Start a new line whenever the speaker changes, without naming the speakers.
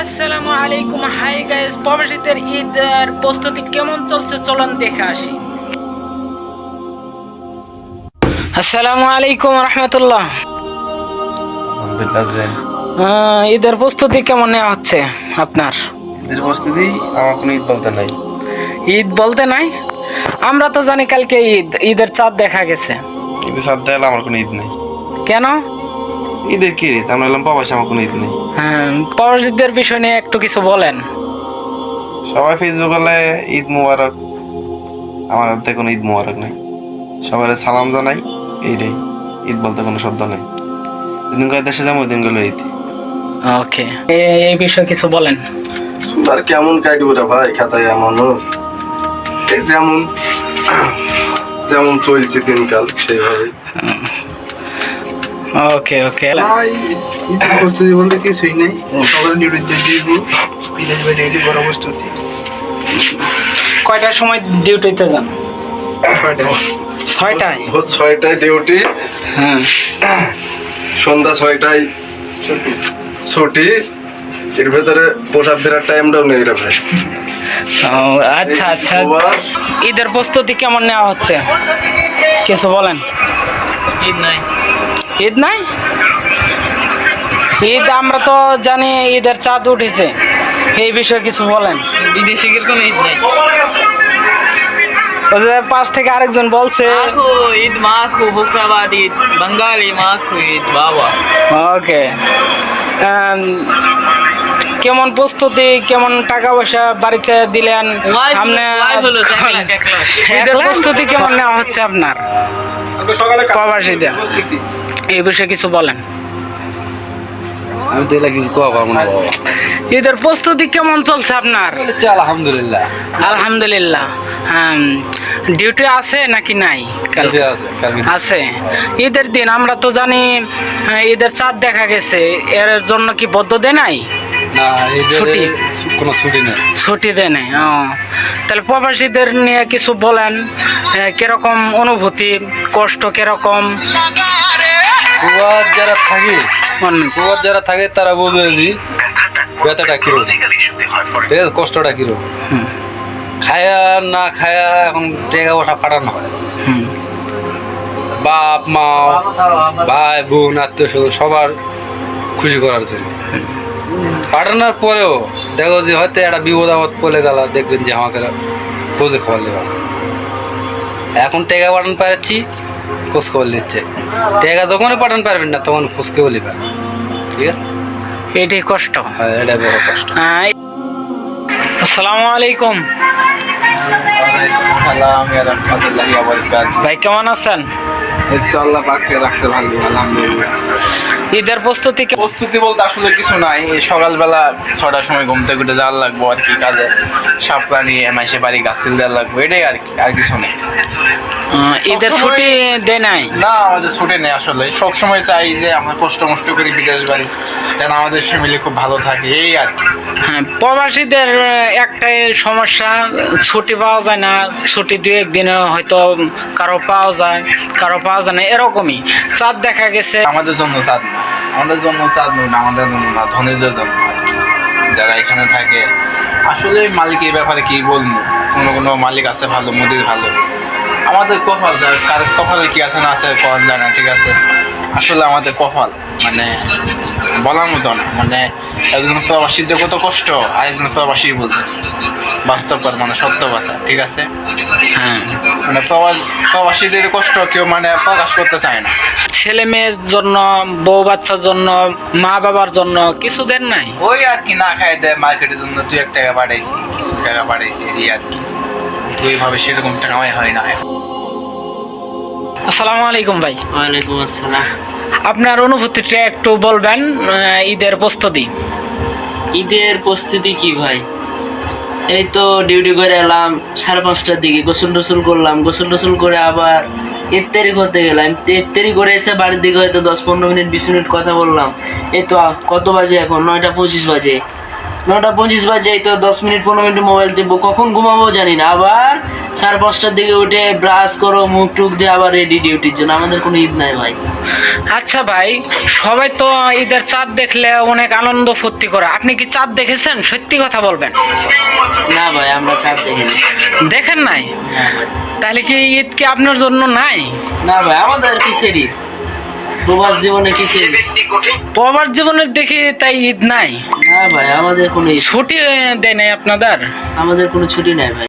আসসালামু আলাইকুম। Hi guys প্রবাসীদের ঈদের প্রস্তুতি কেমন চলছে? চলুন দেখে আসি। আসসালামু আলাইকুম রহমতুল্লাহ। ঈদের প্রস্তুতি কেমন নেওয়া হচ্ছে আপনার?
ঈদের প্রস্তুতি আমার কোনো ঈদ বলতে নাই।
ঈদ বলতে নাই? আমরা তো জানি কালকে ঈদ ঈদের চাঁদ দেখা গেছে।
সাত দেয়ালে আমার কোনো ঈদ নেই।
কেন?
ঈদের কি ঈদ আমরা এলাম প্রবাসী আমার কোনো ঈদ নেই।
হ্যাঁ, প্রবাসীদের বিষয় নিয়ে একটু কিছু বলেন।
সবাই ফেসবুক হলে ঈদ মুবারক। আমার হাতে কোনো ঈদ মুবারক নেই। সবার সালাম জানাই এইটাই ঈদ বলতে কোনো শব্দ নেই। যেদিন করে দেশে যাব ওই ঈদ।
ওকে এই বিষয়ে কিছু বলেন।
আর কেমন কাটবো রে ভাই? খাতায় এমন এই যেমন যেমন চলছে দিনকাল সেইভাবে
ওকে ওকে
প্রস্তুতি বলতে কিছুই নেই। সকালে ডিউটিতে দিব বিদেশ বাইরে এটি বড় প্রস্তুতি।
কয়টার সময় ডিউটিতে যান?
ছয়টা
ছয়টায়?
ভোর ছয়টায় ডিউটি।
হ্যাঁ।
সন্ধ্যা ছয়টায় ছুটি। এর ভেতরে প্রসাদ ফেরার টাইমটাও নেই রে ভাই।
ও, আচ্ছা আচ্ছা। ঈদের প্রস্তুতি কেমন নেওয়া হচ্ছে? কিছু বলেন।
ঈদ নাই।
ঈদ নাই? ঈদ আমরা তো জানি ঈদের চাঁদ উঠেছে। এই বিষয়ে কিছু বলেন।
বিদেশিকের কোনো ঈদ নাই।
পাশ থেকে আরেকজন বলছে
ঈদ মাখো হুকরাবাদ ঈদ বাঙালি মাখু ঈদ বাবা।
ওকে। কেমন প্রস্তুতি কেমন টাকা পয়সা বাড়িতে দিলেন? ঈদের প্রস্তুতি কেমন নেওয়া হচ্ছে আপনার? প্রবাসীদের এই বিষয়ে কিছু বলেন।
আমি তো কিছু কোয়া না
ঈদের প্রস্তুতি কেমন চলছে আপনার?
আলহামদুলিল্লাহ।
আলহামদুলিল্লাহ। হ্যাঁ ডিউটি আছে নাকি নাই?
আছে
ঈদের দিন আমরা তো জানি হ্যাঁ, ঈদের চাঁদ দেখা গেছে। এর জন্য কি বদ্ধ দেয় নাই?
না
ছুটি।
কোনো ছুটি নেই।
ছুটি দেয় নাই ও। তাহলে প্রবাসীদের নিয়ে কিছু বলেন কীরকম অনুভূতি কষ্ট কীরকম?
কুয়ার যারা থাকে কুয়ার যারা থাকে তারা বলবে যে ব্যথাটা কীরকম ঠিক আছে কষ্টটা কীরকম খায়া না খায়া এখন টেকা ওঠা ফাটানো হয়। বাপ মা ভাই বোন আত্মীয় স্বজন সবার খুশি করার জন্য। পাঠানোর পরেও দেখো যে হয়তো একটা বিপদ আপদ পড়ে গেল দেখবেন যে আমাকে খোঁজে খবর নেওয়া এখন টেকা পাঠান পারছি খোঁজ খবর নিচ্ছে। টেকা যখনই পাঠান পারবেন না তখন খোঁজ কেউ নেবেন ঠিক আছে?
এটাই কষ্ট।
হ্যাঁ এটা বড় কষ্ট।
হ্যাঁ, আসসালামু আলাইকুম। ভাই কেমন আছেন?
এই তো আল্লাহ পাককে রাখছে ভালো আলহামদুলিল্লাহ।
ঈদের প্রস্তুতি
প্রস্তুতি বলতে আসলে কিছু নাই। সকালবেলা ছটার সময় ঘুম থেকে উঠে যাওয়ার লাগবো আর কি কাজে। সাপ প্রাণী মাসে বাড়ি গাছ তেল দেওয়ার লাগবে এটাই আর কি আর কিছু নেই।
ঈদের ছুটি দেয় নাই?
না আমাদের ছুটে নেই আসলে। সব সময় চাই যে আমরা কষ্ট মষ্ট করি বিদেশ বাড়ি যেন আমাদের ফ্যামিলি খুব ভালো থাকে এই আর কি।
হ্যাঁ প্রবাসীদের একটাই সমস্যা ছুটি পাওয়া যায় না। ছুটি দু একদিনে হয়তো কারও পাওয়া যায় কারও পাওয়া যায় না এরকমই। চাঁদ দেখা গেছে।
আমাদের জন্য চাঁদ না। আমাদের জন্য চাঁদ না, আমাদের জন্য না, ধনীদের জন্য আর কি। যারা এখানে থাকে, আসলে মালিক এই ব্যাপারে কি বলব? কোনো কোনো মালিক আছে ভালো, মোদির ভালো? আমাদের কপাল কার কপালে কি আছে না আছে কন জানা ঠিক আছে? আসলে আমাদের কপাল মানে বলার মতো না মানে একজন প্রবাসীর যে কত কষ্ট আর একজন প্রবাসী বলছে বাস্তবকর মানে সত্য কথা ঠিক আছে?
হ্যাঁ।
মানে প্রবাসীদের কষ্ট কেউ মানে প্রকাশ করতে চায় না।
ছেলে মেয়ের জন্য বউ বাচ্চার জন্য মা বাবার জন্য কিছু দেন নাই?
ওই আর কি না খাই দেয় মার্কেটের জন্য দু এক টাকা বাড়াইছি কিছু টাকা বাড়াইছি এই আর কি। তো এইভাবে সেরকম টাকাই হয় না।
আসসালামু আলাইকুম ভাই।
ওয়ালাইকুম আসসালাম।
আপনার অনুভূতিটা একটু বলবেন ঈদের প্রস্তুতি।
ঈদের প্রস্তুতি কি ভাই? এই তো ডিউটি করে এলাম সাড়ে পাঁচটার দিকে গোসল টোসল করলাম গোসল টোসল করে আবার ইফতারি করতে গেলাম। ইফতারি করে এসে বাড়ির দিকে হয়তো দশ পনেরো মিনিট বিশ মিনিট কথা বললাম। এই তো কত বাজে এখন? নয়টা পঁচিশ বাজে। নটা পঁচিশ বাজে তো দশ মিনিট পনেরো মিনিট মোবাইল টিপবো। কখন ঘুমাবো জানি না। আবার সাড়ে পাঁচটার দিকে উঠে ব্রাশ করো মুখ টুক দিয়ে আবার রেডি ডিউটির জন্য। আমাদের কোনো ঈদ নাই ভাই।
আচ্ছা ভাই সবাই তো ঈদের চাঁদ দেখলে অনেক আনন্দ ফুর্তি করে। আপনি কি চাঁদ দেখেছেন? সত্যি কথা বলবেন।
না ভাই আমরা চাপ দেখিনি।
দেখেন নাই? তাহলে কি ঈদ কি আপনার জন্য নাই?
না ভাই আমাদের কিসের ঈদ? প্রবাস জীবনে কি প্রবাস
জীবনে জীবনের দেখি তাই ঈদ নাই।
না ভাই আমাদের কোনো
ছুটি দেয় নাই আপনাদের?
আমাদের কোনো ছুটি নাই ভাই।